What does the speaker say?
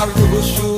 অন্তর জামি